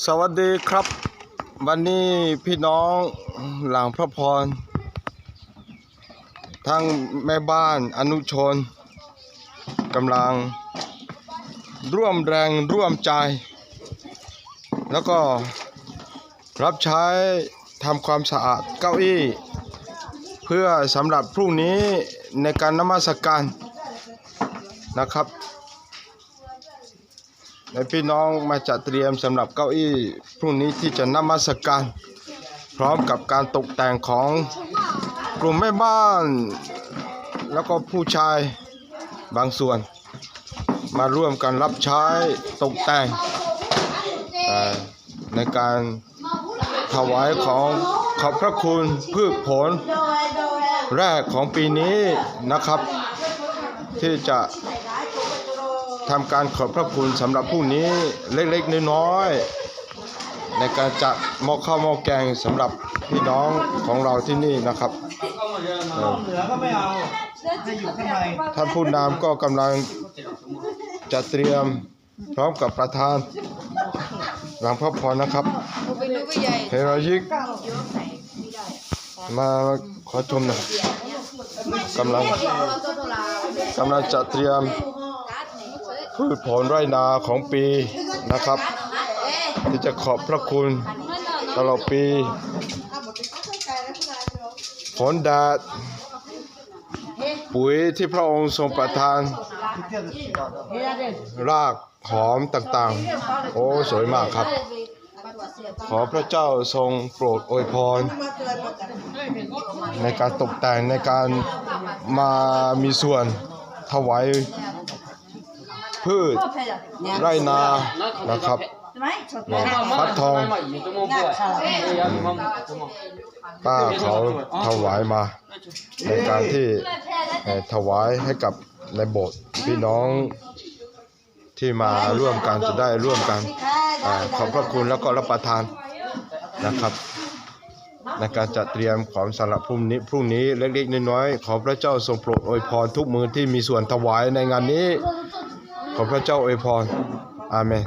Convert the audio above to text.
สวัสดีครับ วันนี้พี่น้องหลังพระพร ทั้งแม่บ้านอนุชนกำลังร่วมแรงร่วมใจ แล้วก็รับใช้ทำความสะอาดเก้าอี้ เพื่อสำหรับพรุ่งนี้ในการนมัสการนะครับ และพี่น้องมาจัดเตรียมสำหรับเก้าอี้พรุ่งนี้ที่จะนมัสการ พร้อมกับการตกแต่งของกลุ่มแม่บ้าน แล้วก็ผู้ชายบางส่วน มาร่วมกันรับใช้ตกแต่งในการถวายของขอบพระคุณพืชผลแรกของปีนี้นะครับ ที่จะ ทำการขอบพระคุณสำหรับผู้นี้เล็กๆน้อยๆในการจัดหม้อข้าวหม้อแกงสำหรับพี่น้องของเราที่นี่นะครับ เหลือก็ไม่เอาให้อยู่ข้างในท่านผู้นำก็กำลังจะเตรียมพร้อมกับประธาน หลังพระพรนะครับเป็นลูกใหญ่เฮโรยิกมาขอชมหน่อยกำลังกำลังจะเตรียม พืชผลไร่นาของปีนะครับ ที่จะขอบพระคุณตลอดปี ฝนแดดปุ๋ยที่พระองค์ทรงประทาน รากหอมต่างๆ โอ้สวยมากครับ ขอพระเจ้าทรงโปรดอวยพร ในการตกแต่งในการมามีส่วนถวาย พืชไรนานะครับฟักทองป้าเขาถวายมา ในการที่เอ่อถวายให้กับในโบสถ์พี่น้องที่มาร่วมกันจะได้ร่วมกันอาขอบพระคุณแล้วก็รับประทานนะครับในการจัดเตรียมของสำหรับพรุ่งนี้พรุ่งนี้เล็กๆน้อยๆขอพระเจ้าทรงโปรดอวยพรทุกมือที่มีส่วนถวายในงานนี้ ขอพระเจ้าอวยพรอาเมน